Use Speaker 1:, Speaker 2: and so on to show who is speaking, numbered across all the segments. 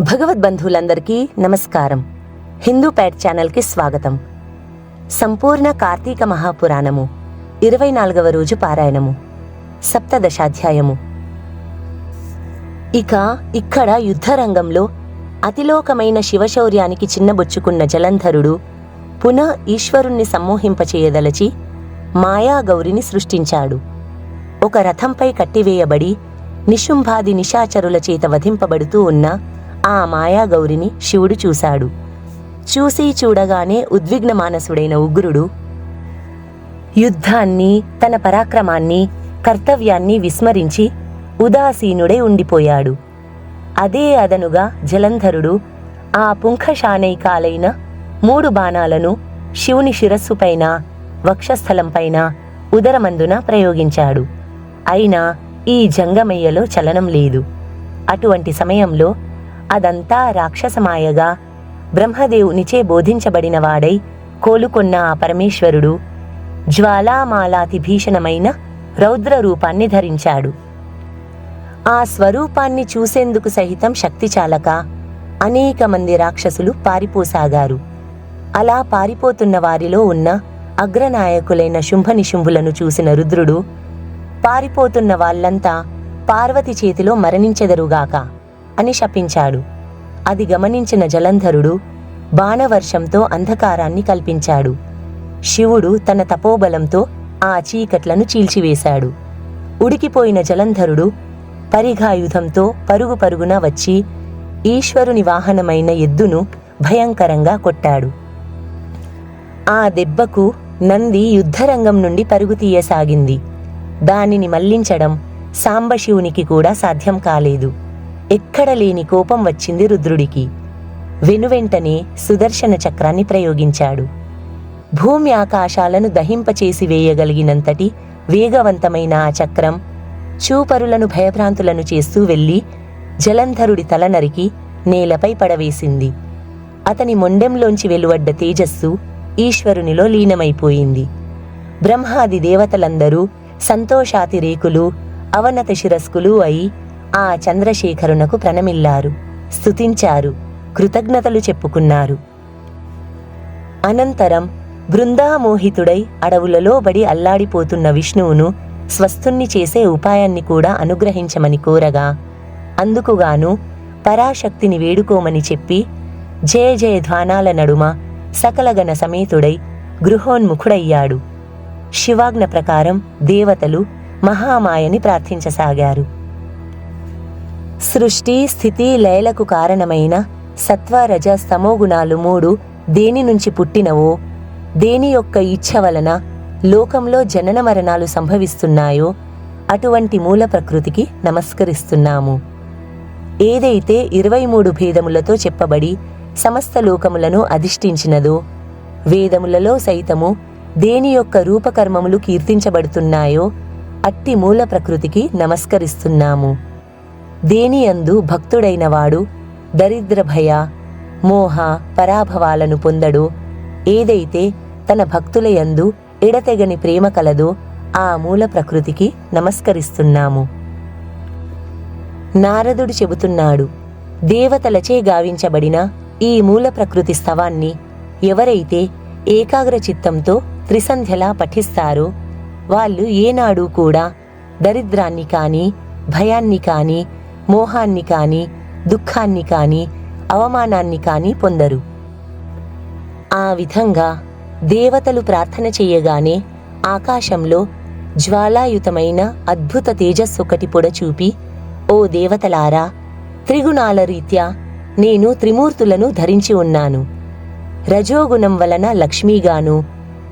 Speaker 1: భగవద్బంధువులందరికీ నమస్కారం. హిందూ ప్యాట్ ఛానల్కి స్వాగతం. సంపూర్ణ కార్తీక మహాపురాణము ఇరవై నాలుగవ రోజు పారాయణము సప్తదశాధ్యాయము. ఇక ఇక్కడ యుద్ధరంగంలో అతిలోకమైన శివశౌర్యానికి చిన్నబొచ్చుకున్న జలంధరుడు పునః ఈశ్వరుణ్ణి సమ్మోహింపచేయదలచి మాయాగౌరిని సృష్టించాడు. ఒక రథంపై కట్టివేయబడి నిశుంభాది నిశాచరుల చేత వధింపబడుతూ ఉన్న ఆ మాయాగౌరిని శివుడు చూశాడు. చూసి చూడగానే ఉద్విగ్న మానసుడైన ఉగ్రుడు యుద్ధాన్ని తన పరాక్రమాన్ని కర్తవ్యాన్ని విస్మరించి ఉదాసీనుడై ఉండిపోయాడు. అదే అదనుగా జలంధరుడు ఆ పుంఖశానైకాలైన మూడు బాణాలను శివుని శిరస్సుపైన వక్షస్థలంపైన ఉదరమందున ప్రయోగించాడు. అయినా ఈ జంగమయ్యలో చలనం లేదు. అటువంటి సమయంలో అదంతా రాక్షసమాయగా. బ్రహ్మదేవునిచే బోధించబడినవాడై కోలుకొన్న ఆ పరమేశ్వరుడు జ్వాలామాలాతి భీషణమైన రౌద్ర రూపాన్ని ధరించాడు. ఆ స్వరూపాన్ని చూసేందుకు సహితం శక్తి చాలక అనేక మంది రాక్షసులు పారిపోసాగారు. అలా పారిపోతున్న వారిలో ఉన్న అగ్రనాయకులైన శుంభనిశుంభులను చూసిన రుద్రుడు పారిపోతున్న వాళ్ళంతా పార్వతి చేతిలో మరణించెదరుగాక. అని శపించాడు. అది గమనించిన జలంధరుడు బాణవర్షంతో అంధకారాన్ని కల్పించాడు. శివుడు తన తపోబలంతో ఆ చీకట్లను చీల్చివేశాడు. ఉడికిపోయిన జలంధరుడు పరిఘాయుధంతో పరుగు పరుగున వచ్చి ఈశ్వరుని వాహనమైన ఎద్దును భయంకరంగా కొట్టాడు. ఆ దెబ్బకు నంది యుద్ధరంగం నుండి పరుగు తీయసాగింది. దానిని మళ్ళించడం సాంబశివునికి కూడా సాధ్యం కాలేదు. ఎక్కడ లేని కోపం వచ్చింది రుద్రుడికి. వెనువెంటనే సుదర్శన చక్రాన్ని ప్రయోగించాడు. భూమి ఆకాశాలను దహింపచేసి వేయగలిగినంతటి వేగవంతమైన ఆ చక్రం చూపరులను భయభ్రాంతులను చేస్తూ వెళ్ళి జలంధరుడి తల నరికి నేలపై పడవేసింది. అతని మొండెంలోంచి వెలువడ్డ తేజస్సు ఈశ్వరునిలో లీనమైపోయింది. బ్రహ్మాది దేవతలందరూ సంతోషాతిరేకులు అవనత శిరస్కులు అయి ఆ చంద్రశేఖరునకు ప్రణమిల్లారు. స్తుతించారు. కృతజ్ఞతలు చెప్పుకున్నారు. అనంతరం బృందామోహితుడై అడవులలో బడి అల్లాడిపోతున్న విష్ణువును స్వస్థుణ్ణి చేసే ఉపాయాన్ని కూడా అనుగ్రహించమని కోరగా అందుకుగాను పరాశక్తిని వేడుకోమని చెప్పి జయ జయ ధ్వానాల నడుమ సకలగణ సమేతుడై గృహోన్ముఖుడయ్యాడు. శివాజ్ఞ ప్రకారం దేవతలు మహామాయని ప్రార్థించసాగారు. సృష్టి స్థితి లయలకు కారణమైన సత్వరజ రజ మూడు దేని నుంచి పుట్టినవో దేని యొక్క ఇచ్ఛ వలన లోకంలో జనన మరణాలు సంభవిస్తున్నాయో అటువంటి మూల ప్రకృతికి నమస్కరిస్తున్నాము. ఏదైతే ఇరవై మూడు భేదములతో చెప్పబడి సమస్త లోకములను అధిష్ఠించినదో వేదములలో సైతము దేని యొక్క రూపకర్మములు కీర్తించబడుతున్నాయో అట్టి మూల ప్రకృతికి నమస్కరిస్తున్నాము. దేని భక్తుడైనవాడు భక్తుడైన దరిద్ర భయ మోహ పరాభవాలను పొందడు. ఏదైతే తన భక్తుల యందు ఎడతెగని ప్రేమ కలదో ఆ మూల ప్రకృతికి నమస్కరిస్తున్నాము. నారదుడు చెబుతున్నాడు దేవతలచే గావించబడిన ఈ మూల ప్రకృతి స్తవాన్ని ఎవరైతే ఏకాగ్ర చిత్తంతో త్రిసంధ్యలా పఠిస్తారో వాళ్ళు ఏనాడు కూడా దరిద్రాన్ని కానీ భయాన్ని కానీ మోహాన్ని కానీ దుఃఖాన్ని కానీ అవమానాన్ని కానీ పొందరు. ఆ విధంగా దేవతలు ప్రార్థన చెయ్యగానే ఆకాశంలో జ్వాలాయుతమైన అద్భుత తేజస్సొకటి పొడచూపి ఓ దేవతలారా త్రిగుణాల రీత్యా నేను త్రిమూర్తులను ధరించి ఉన్నాను. రజోగుణం వలన లక్ష్మీగాను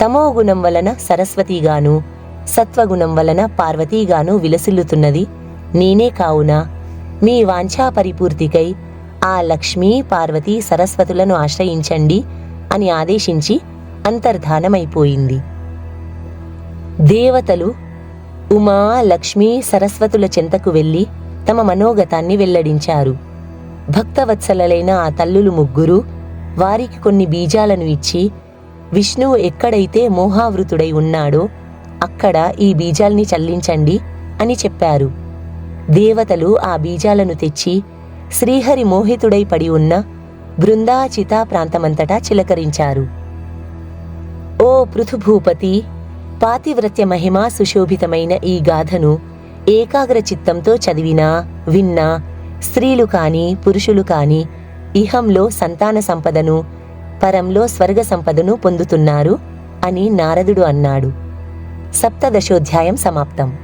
Speaker 1: తమోగుణం వలన సరస్వతిగాను సత్వగుణం వలన పార్వతీగాను విలసిల్లుతున్నది నేనే కావున? మీ వాంఛా పరిపూర్తికై ఆ లక్ష్మీ పార్వతీ సరస్వతులను ఆశ్రయించండి అని ఆదేశించి అంతర్ధానమైపోయింది. దేవతలు ఉమా లక్ష్మీ సరస్వతుల చెంతకు వెళ్ళి తమ మనోగతాన్ని వెల్లడించారు. భక్తవత్సలలైన ఆ తల్లులు ముగ్గురు వారికి కొన్ని బీజాలను ఇచ్చి విష్ణువు ఎక్కడైతే మోహావృతుడై ఉన్నాడో అక్కడ ఈ బీజాల్ని చల్లించండి అని చెప్పారు. దేవతలు ఆ బీజాలను తెచ్చి శ్రీహరి మోహితుడై పడి ఉన్న బృందా చితా ప్రాంతమంతటా చిలకరించారు. ఓ పృథుభూపతి పాతివ్రత్య మహిమా సుశోభితమైన ఈ గాథను ఏకాగ్ర చిత్తంతో చదివినా విన్నా స్త్రీలు కాని పురుషులు కాని ఇహంలో సంతాన సంపదను పరంలో స్వర్గ సంపదను పొందుతున్నారు అని నారదుడు అన్నాడు. సప్తదశోధ్యాయం సమాప్తం.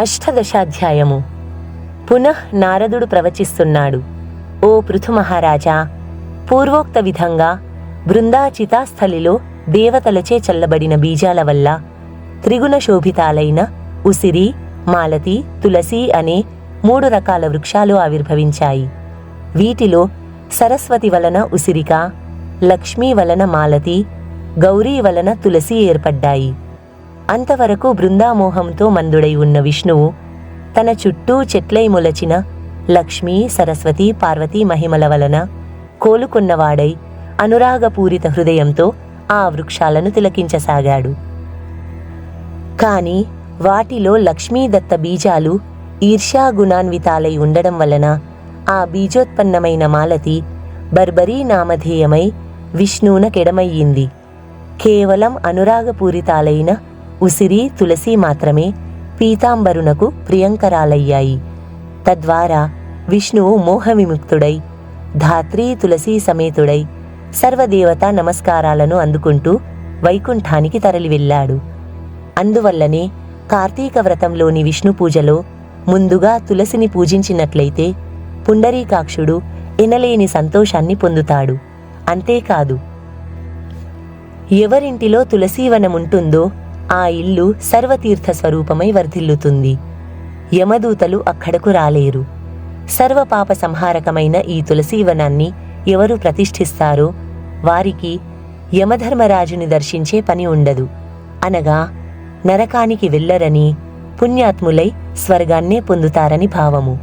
Speaker 1: అష్టదశాధ్యాయము. పునః నారదుడు ప్రవచిస్తున్నాడు. ఓ పృథుమహారాజా పూర్వోక్త విధంగా బృందాచితాస్థలిలో దేవతలచే చల్లబడిన బీజాల వల్ల త్రిగుణ శోభితాలైన ఉసిరి మాలతి తులసి అనే మూడు రకాల వృక్షాలు ఆవిర్భవించాయి. వీటిలో సరస్వతి వలన ఉసిరిక లక్ష్మీ వలన మాలతి గౌరీ వలన తులసి ఏర్పడ్డాయి. అంతవరకు బృందామోహంతో మందుడై ఉన్న విష్ణువు తన చుట్టూ చెట్లై మొలచిన లక్ష్మీ సరస్వతి పార్వతీ మహిమల వలన కోలుకున్నవాడై అనురాగపూరిత హృదయంతో ఆ వృక్షాలను తిలకించసాగాడు. కాని వాటిలో లక్ష్మీదత్త బీజాలు ఈర్ష్యాగుణాన్వితాలై ఉండడం వలన ఆ బీజోత్పన్నమైన మాలతి బర్బరీ నామధేయమై విష్ణువున కెడమయ్యింది. కేవలం అనురాగపూరితాలైన ఉసిరి తులసి మాత్రమే పీతాంబరునకు ప్రియంకరాలయ్యాయి. తద్వారా విష్ణువు మోహవిముక్తుడై ధాత్రీ తులసీ సమేతుడై సర్వదేవతా నమస్కారాలను అందుకుంటూ వైకుంఠానికి తరలివెళ్ళాడు. అందువల్లనే కార్తీక వ్రతంలోని విష్ణు పూజలో ముందుగా తులసిని పూజించినట్లయితే పుండరీకాక్షుడు ఎనలేని సంతోషాన్ని పొందుతాడు. అంతేకాదు ఎవరింటిలో తులసీవనముంటుందో ఆ ఇల్లు సర్వతీర్థ స్వరూపమై వర్ధిల్లుతుంది. యమదూతలు అక్కడకు రాలేరు. సర్వపాప సంహారకమైన ఈ తులసీవనాన్ని ఎవరు ప్రతిష్ఠిస్తారో వారికి యమధర్మరాజుని దర్శించే పని ఉండదు. అనగా నరకానికి వెళ్ళరని పుణ్యాత్ములై స్వర్గాన్నే పొందుతారని భావము.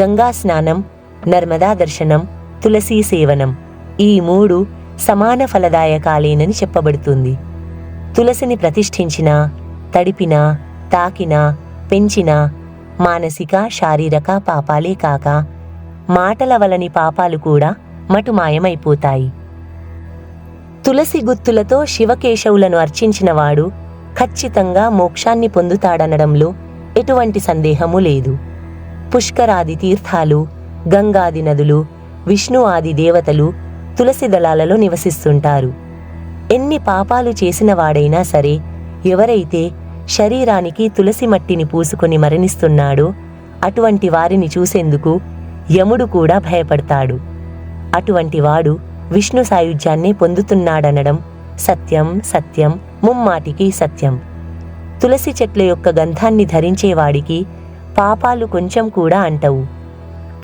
Speaker 1: గంగా స్నానం నర్మదా దర్శనం తులసీ సేవనం ఈ మూడు సమాన ఫలదాయకాలేనని చెప్పబడుతుంది. తులసిని ప్రతిష్ఠించిన తడిపినా తాకిన పెంచినా మానసిక శారీరక పాపాలే కాక మాటల వలని పాపాలు కూడా మటుమాయమైపోతాయి. తులసి గుత్తులతో శివకేశవులను అర్చించినవాడు ఖచ్చితంగా మోక్షాన్ని పొందుతాడనడంలో ఎటువంటి సందేహము లేదు. పుష్కరాది తీర్థాలు గంగాది నదులు విష్ణు ఆది దేవతలు తులసి దళాలలో నివసిస్తుంటారు. ఎన్ని పాపాలు చేసిన వాడైనా సరే ఎవరైతే శరీరానికి తులసి మట్టిని పూసుకొని మరణిస్తున్నాడో అటువంటి వారిని చూసేందుకు యముడు కూడా భయపడతాడు. అటువంటి వాడు విష్ణు సాయుధ్యాన్ని పొందుతున్నాడనడం సత్యం సత్యం ముమ్మాటికి సత్యం. తులసి చెట్ల యొక్క గంధాన్ని ధరించేవాడికి పాపాలు కొంచెం కూడా అంటవు.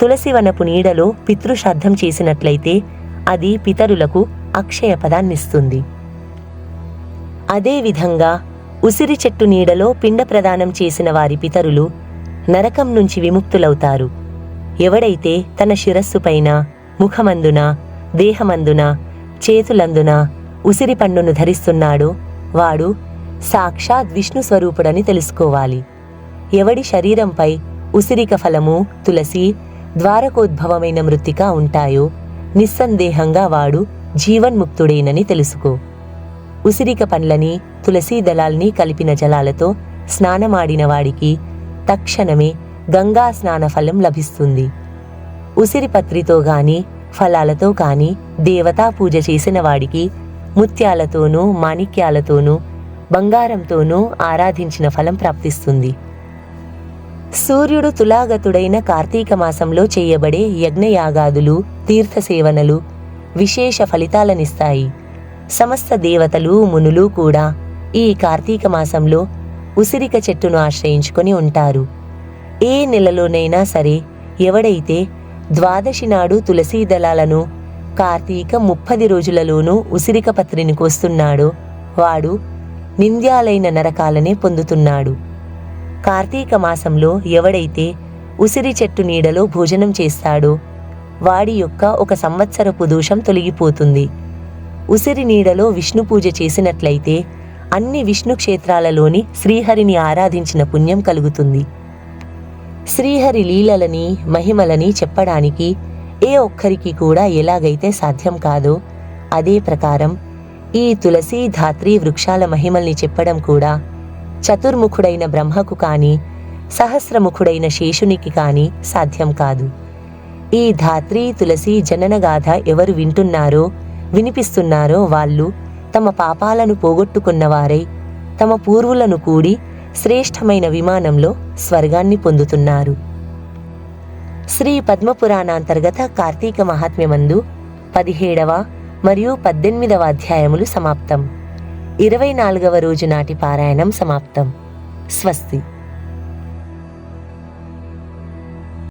Speaker 1: తులసి వనపు నీడలో పితృశ్రాద్ధం చేసినట్లయితే అది పితరులకు అక్షయ పదాన్నిస్తుంది. అదేవిధంగా ఉసిరి చెట్టు నీడలో పిండ ప్రదానం చేసిన వారి పితరులు నరకం నుంచి విముక్తులవుతారు. ఎవడైతే తన శిరస్సుపైన ముఖమందున దేహమందున చేతులందున ఉసిరి పండును ధరిస్తున్నాడో వాడు సాక్షాత్ విష్ణు స్వరూపుడని తెలుసుకోవాలి. ఎవడి శరీరంపై ఉసిరిక ఫలము తులసి ద్వారకోద్భవమైన మృత్తిక ఉంటాయో నిస్సందేహంగా వాడు జీవన్ముక్తుడేనని తెలుసుకో. ఉసిరిక పండ్లని తులసీ దళాల్ని కలిపిన జలాలతో స్నానమాడిన వాడికి తక్షణమే గంగా స్నాన ఫలం లభిస్తుంది. ఉసిరిపత్రితో గాని ఫలాలతో కాని దేవతా పూజ చేసిన వాడికి ముత్యాలతోనూ మాణిక్యాలతోనూ బంగారంతోనూ ఆరాధించిన ఫలం ప్రాప్తిస్తుంది. సూర్యుడు తులాగతుడైన కార్తీక మాసంలో చేయబడే యజ్ఞయాగాదులు తీర్థసేవనలు విశేష ఫలితాలనిస్తాయి. సమస్త దేవతలు మునులు కూడా ఈ కార్తీక మాసంలో ఉసిరిక చెట్టును ఆశ్రయించుకొని ఉంటారు. ఏ నెలలోనైనా సరే ఎవడైతే ద్వాదశి నాడు తులసీ దళాలను కార్తీక ముప్పది రోజులలోనూ ఉసిరిక పత్రిని కోస్తున్నాడో వాడు నింద్యాలైన నరకాలనే పొందుతున్నాడు. కార్తీక మాసంలో ఎవడైతే ఉసిరి చెట్టు నీడలో భోజనం చేస్తాడో వాడి యొక్క ఒక సంవత్సరపు దోషం తొలగిపోతుంది. ఉసిరి నీడలో విష్ణు పూజ చేసినట్లయితే అన్ని విష్ణు క్షేత్రాలలోని శ్రీహరిని ఆరాధించిన పుణ్యం కలుగుతుంది. శ్రీహరి లీలలని మహిమలని చెప్పడానికి ఏ ఒక్కరికి కూడా ఎలాగైతే సాధ్యం కాదో అదే ప్రకారం ఈ తులసి ధాత్రి వృక్షాల మహిమల్ని చెప్పడం కూడా చతుర్ముఖుడైన బ్రహ్మకు కానీ సహస్రముఖుడైన శేషునికి కానీ సాధ్యం కాదు. ఈ ధాత్రి తులసి జననగాథ ఎవరు వింటున్నారో వినిపిస్తున్నారో వాళ్ళు తమ పాపాలను పోగొట్టుకున్నవారై తమ పూర్వులను కూడి శ్రేష్టమైన విమానంలో స్వర్గాన్ని పొందుతున్నారు. శ్రీ పద్మపురాణాంతర్గత కార్తీక మహాత్మ్యమందు పదిహేడవ మరియు పద్దెనిమిదవ అధ్యాయములు సమాప్తం. ఇరవై నాలుగవ రోజు నాటి పారాయణం సమాప్తం. స్వస్తి.